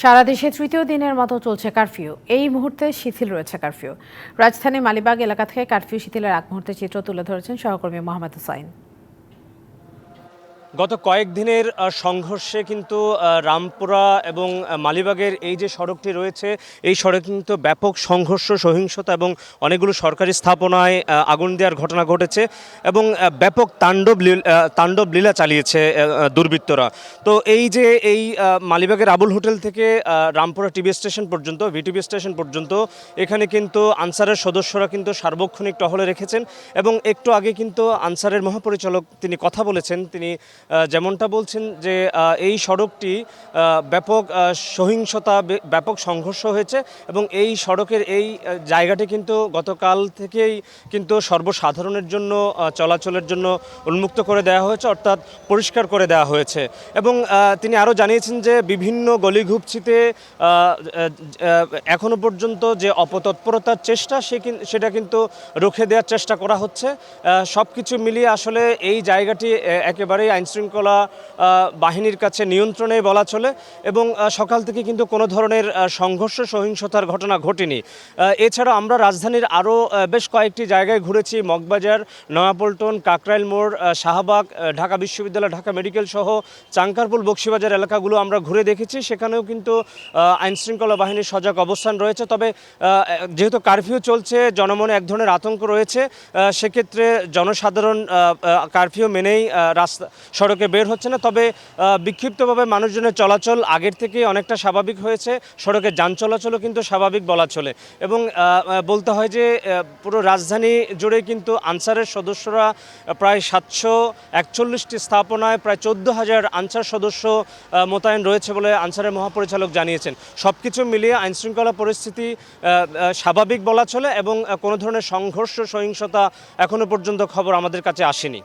সারা দেশে তৃতীয় দিনের মতো চলছে কারফিউ। এই মুহূর্তে শিথিল রয়েছে কারফিউ। রাজধানী মালিবাগ এলাকা থেকে কারফিউ শিথিলের এক মুহূর্তে চিত্র তুলে ধরেছেন সহকর্মী মোহাম্মদ হুসাইন। গত কয়েকদিনের সংঘর্ষে কিন্তু রামপুরা এবং মালিবাগের এই যে সড়কটি রয়েছে, এই সড়কে কিন্তু ব্যাপক সংঘর্ষ, সহিংসতা এবং অনেকগুলো সরকারি স্থাপনায় আগুন দেওয়ার ঘটনা ঘটেছে এবং ব্যাপক তাণ্ডব তাণ্ডব লীলা চালিয়েছে দুর্বৃত্তরা। তো এই যে এই মালিবাগের আবুল হোটেল থেকে রামপুরা টিভি স্টেশন পর্যন্ত, ভিটিভি স্টেশন পর্যন্ত, এখানে কিন্তু আনসারের সদস্যরা কিন্তু সার্বক্ষণিক টহলে রেখেছেন এবং একটু আগে কিন্তু আনসারের মহাপরিচালক তিনি কথা বলেছেন, তিনি যেমনটা বলছেন যে এই সড়কটি ব্যাপক সহিংসতা ব্যাপক সংঘর্ষ হয়েছে এবং এই সড়কের এই জায়গাটি কিন্তু গতকাল থেকেই কিন্তু সর্বসাধারণের জন্য চলাচলের জন্য উন্মুক্ত করে দেওয়া হয়েছে, অর্থাৎ পরিষ্কার করে দেওয়া হয়েছে। এবং তিনি আরও জানিয়েছেন যে, বিভিন্ন গলিঘুপচিতে এখনও পর্যন্ত যে অপতৎপরতার চেষ্টা, সে সেটা কিন্তু রুখে দেওয়ার চেষ্টা করা হচ্ছে। সব কিছু মিলিয়ে আসলে এই জায়গাটি একেবারেই আইনশৃঙ্খলা বাহিনীর কাছে নিয়ন্ত্রণে বলা চলে এবং সকাল থেকে কিন্তু কোনো ধরনের সংঘর্ষ, সহিংসতার ঘটনা ঘটেনি। এছাড়া আমরা রাজধানীর আরও বেশ কয়েকটি জায়গায় ঘুরেছি। মগবাজার, নয়াপল্টন, কাকরাইল মোড় শাহবাগ ঢাকা বিশ্ববিদ্যালয়, ঢাকা মেডিকেল সহ চাঙ্কারপুল বক্সিবাজার এলাকাগুলো আমরা ঘুরে দেখেছি। সেখানেও কিন্তু আইনশৃঙ্খলা বাহিনীর সজাগ অবস্থান রয়েছে। তবে যেহেতু কারফিউ চলছে, জনমনে এক ধরনের আতঙ্ক রয়েছে সেক্ষেত্রে জনসাধারণ কারফিউ মেনেই রাস্তা সড়কে বের হচ্ছে না। তবে বিক্ষিপ্তভাবে মানুষজনের চলাচল আগের থেকে অনেকটা স্বাভাবিক হয়েছে। সড়কে যান চলাচলও কিন্তু স্বাভাবিক বলা চলে। এবং বলতে হয় যে পুরো রাজধানী জুড়ে কিন্তু আনসারের সদস্যরা প্রায় সাতশো একচল্লিশটি স্থাপনায় প্রায় চোদ্দ হাজার আনসার সদস্য মোতায়েন রয়েছে বলে আনসারের মহাপরিচালক জানিয়েছেন। সব কিছু মিলিয়ে আইনশৃঙ্খলা পরিস্থিতি স্বাভাবিক বলা চলে এবং কোনো ধরনের সংঘর্ষ, সহিংসতা এখনও পর্যন্ত খবর আমাদের কাছে আসেনি।